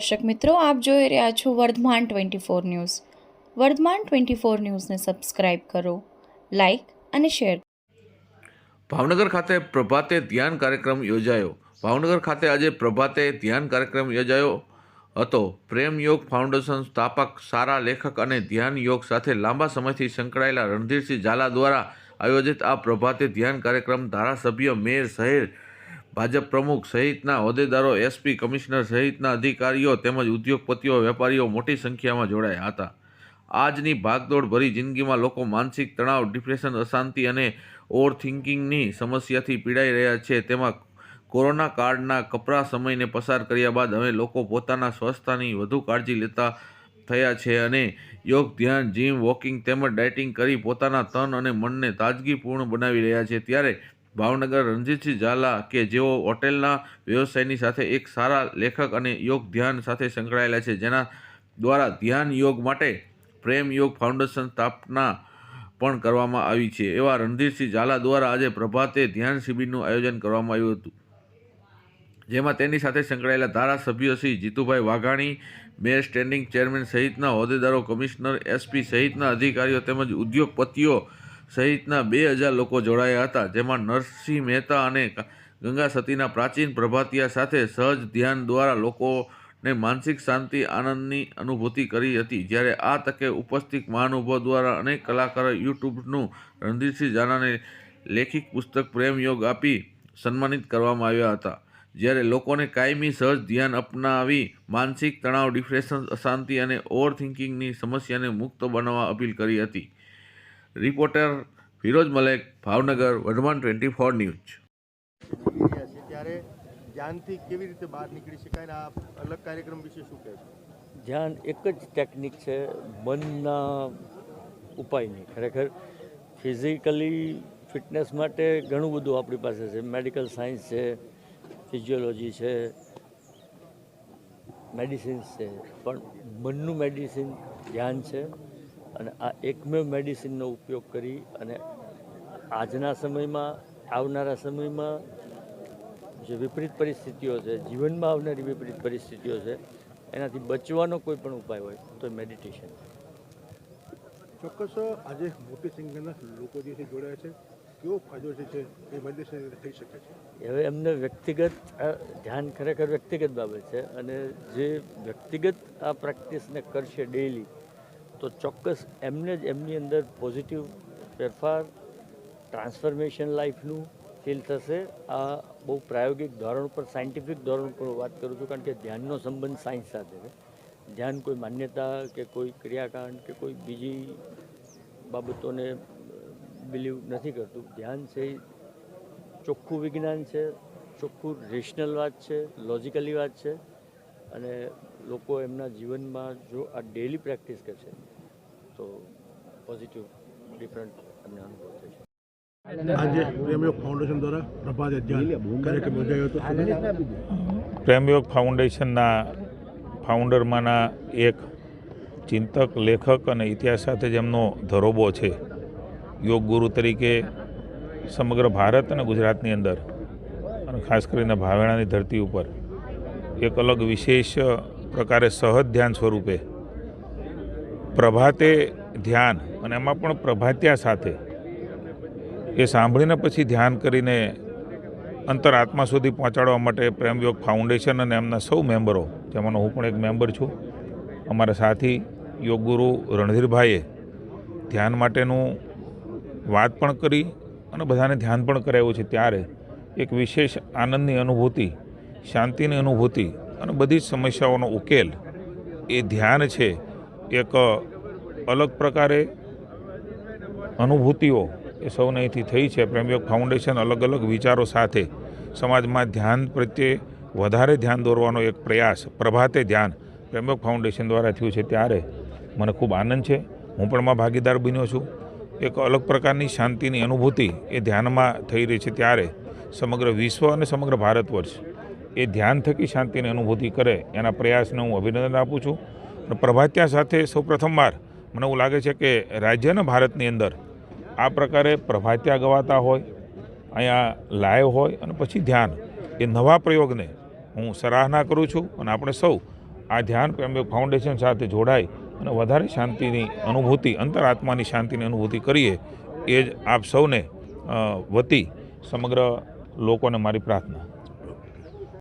દર્શક મિત્રો, આપ જોઈ રહ્યા છો Vardhman twenty four news. Vardhman twenty four ન્યૂઝને સબસ્ક્રાઇબ કરો, લાઇક અને શેર ભાવનગર ખાતે પ્રભાતે ધ્યાન કાર્યક્રમ યોજાયો. ભાવનગર ખાતે આજે પ્રભાતે ધ્યાન કાર્યક્રમ યોજાયો હતો. પ્રેમ યોગ ફાઉન્ડેશન સ્થાપક સારા લેખક અને ધ્યાન યોગ સાથે લાંબા સમયથી સંકળાયેલા રણધીરસિંહ ઝાલા દ્વારા આયોજિત આ પ્રભાતે ધ્યાન કાર્યક્રમ ધારાસભ્ય મેયર શહેર ભાજપ પ્રમુખ સહિતના હોદ્દેદારો એસપી કમિશનર સહિતના અધિકારીઓ તેમજ ઉદ્યોગપતિઓ, વેપારીઓ મોટી સંખ્યામાં જોડાયા હતા. આજની ભાગદોડ ભરી જિંદગીમાં લોકો માનસિક તણાવ, ડિપ્રેશન, અશાંતિ અને ઓવર થિંકિંગની સમસ્યાથી પીડાઈ રહ્યા છે. તેમાં કોરોના કાળના કપરા સમયને પસાર કર્યા બાદ હવે લોકો પોતાના સ્વસ્થતાની વધુ કાળજી લેતા થયા છે અને યોગ, ધ્યાન, જીમ, વોકિંગ તેમજ ડાયટિંગ કરી પોતાના તન અને મનને તાજગીપૂર્ણ બનાવી રહ્યા છે. ત્યારે ભાવનગર રણજીતસિંહ ઝાલા કે જેઓ હોટેલના વ્યવસાયની સાથે એક સારા લેખક અને યોગ ધ્યાન સાથે સંકળાયેલા છે, જેના દ્વારા ધ્યાન યોગ માટે પ્રેમ યોગ ફાઉન્ડેશન સ્થાપના પણ કરવામાં આવી છે. એવા રણધીરસિંહ ઝાલા દ્વારા આજે પ્રભાતે ધ્યાન શિબિરનું આયોજન કરવામાં આવ્યું હતું, જેમાં તેની સાથે સંકળાયેલા ધારાસભ્યો Shri Jitubhai Vaghani, mayor standing chairman સહિતના હોદ્દેદારો, કમિશનર, એસપી સહિતના અધિકારીઓ તેમજ ઉદ્યોગપતિઓ સહિતના બે હજાર લોકો જોડાયા હતા, જેમાં નરસિંહ મહેતા અને ગંગા સતીના પ્રાચીન પ્રભાતિયા સાથે સહજ ધ્યાન દ્વારા લોકોને માનસિક શાંતિ, આનંદની અનુભૂતિ કરી હતી. જ્યારે આ તકે ઉપસ્થિત મહાનુભાવ દ્વારા અનેક કલાકારો યુટ્યુબનું રણધીરસિંહ ઝાલાને લેખિક પુસ્તક પ્રેમ યોગ આપી સન્માનિત કરવામાં આવ્યા હતા. જ્યારે લોકોને કાયમી સહજ ધ્યાન અપનાવી માનસિક તણાવ, ડિપ્રેશન, અશાંતિ અને ઓવર થિંકિંગની સમસ્યાને મુક્ત બનાવવા અપીલ કરી હતી. Reporter Firoz Malek Bhavnagar Vardhman twenty four news. છે ત્યારે ધ્યાનથી કેવી રીતે બહાર નીકળી શકાય આ અલગ કાર્યક્રમ વિશે શું કહેશો ધ્યાન એક જ ટેકનિક છે મનના ઉપાયની ખરેખર ફિઝિકલી ફિટનેસ માટે ઘણું બધું આપણી પાસે છે. મેડિકલ સાયન્સ છે ફિઝિયોલોજી છે મેડિસિન્સ છે. પણ મનનું મેડિસિન ધ્યાન છે. અને આ એકમેવ મેડિસિનનો ઉપયોગ કરી અને આજના સમયમાં આવનારા સમયમાં જે વિપરીત પરિસ્થિતિઓ છે જીવનમાં આવનારી વિપરીત પરિસ્થિતિઓ છે એનાથી બચવાનો કોઈ પણ ઉપાય હોય તો મેડિટેશન. ચોક્કસ આજે મોટી સંખ્યાના લોકો જે જોડાયા છે. કેવો ફાયદો જે છે એ મેડિટેશન થઈ શકે છે? હવે એમને વ્યક્તિગત આ ધ્યાન ખરેખર વ્યક્તિગત બાબત છે અને જે વ્યક્તિગત આ પ્રેક્ટિસને કરશે ડેઈલી તો ચોક્કસ એમને જ એમની અંદર પોઝિટિવ ફેરફાર ટ્રાન્સફોર્મેશન લાઈફનું ફીલ થશે. આ બહુ પ્રાયોગિક ધોરણ પર સાયન્ટિફિક ધોરણ પર વાત કરું છું, કારણ કે ધ્યાનનો સંબંધ સાયન્સ સાથે છે. ધ્યાન કોઈ માન્યતા કે કોઈ ક્રિયાકાંડ કે કોઈ બીજી બાબતોને બિલીવ નથી કરતું. ધ્યાન છે ચોખ્ખું વિજ્ઞાન છે, ચોખ્ખું રેશનલ વાત છે લોજિકલી વાત છે. અને લોકો એમના જીવનમાં જો આ ડેલી પ્રેક્ટિસ કરશે તો પોઝિટિવ ડિફરન્ટ એમને અનુભવ થશે આજે પ્રેમયોગ ફાઉન્ડેશન દ્વારા પ્રભાત ધ્યાન કાર્યક્રમ યોજાયો હતો. પ્રેમયોગ ફાઉન્ડેશનના ફાઉન્ડરમાંના એક ચિંતક લેખક અને ઇતિહાસ સાથે જેમનો ધરોબો છે યોગ ગુરુ તરીકે સમગ્ર ભારત અને ગુજરાતની અંદર અને ખાસ કરીને ભાવેણાની ધરતી ઉપર એક અલગ વિશેષ પ્રકારે સહજ ધ્યાન સ્વરૂપે. પ્રભાતે ધ્યાન અને એમાં પણ પ્રભાત્યા સાથે. એ સાંભળીને પછી ધ્યાન કરીને અંતર આત્મા સુધી પહોંચાડવા માટે પ્રેમયોગ ફાઉન્ડેશન અને એમના સૌ મેમ્બરો, જેમાંનો હું પણ એક મેમ્બર છું, અમારા સાથી યોગગુરુ રણધીરભાઈએ ધ્યાન માટેનું વાત પણ કરી અને બધાને ધ્યાન પણ કરાવ્યું છે. ત્યારે એક વિશેષ આનંદની અનુભૂતિ, શાંતિની અનુભૂતિ અને બધી સમસ્યાઓનો ઉકેલ એ ધ્યાન છે, એક અલગ પ્રકારે અનુભૂતિઓ એ સૌને અહીંથી થઈ છે. પ્રેમયોગ ફાઉન્ડેશન અલગ અલગ વિચારો સાથે સમાજમાં ધ્યાન પ્રત્યે વધારે ધ્યાન દોરવાનો એક પ્રયાસ, પ્રભાતે ધ્યાન પ્રેમયોગ ફાઉન્ડેશન દ્વારા થયું છે ત્યારે મને ખૂબ આનંદ છે. હું પણ માં ભાગીદાર બન્યો છું. એક અલગ પ્રકારની શાંતિની અનુભૂતિ એ ધ્યાનમાં થઈ રહી છે ત્યારે સમગ્ર વિશ્વ અને સમગ્ર ભારત વર્ષ એ ધ્યાન થકી શાંતિની અનુભૂતિ કરે એના પ્રયાસને હું અભિનંદન આપું છું. અને પ્રભાત્યા સાથે સૌ પ્રથમવાર મને એવું લાગે છે કે રાજ્ય અને ભારતની અંદર આ પ્રકારે પ્રભાત્યા ગવાતા હોય, અહીંયા લાઈવ હોય અને પછી ધ્યાન એ નવા પ્રયોગને હું સરાહના કરું છું અને આપણે સૌ આ ધ્યાન પ્રેમ ફાઉન્ડેશન સાથે જોડાઈ અને વધારે શાંતિની અનુભૂતિ, અંતરાત્માની શાંતિની અનુભૂતિ કરીએ એ જ આપ સૌને વતી સમગ્ર લોકોને મારી પ્રાર્થના.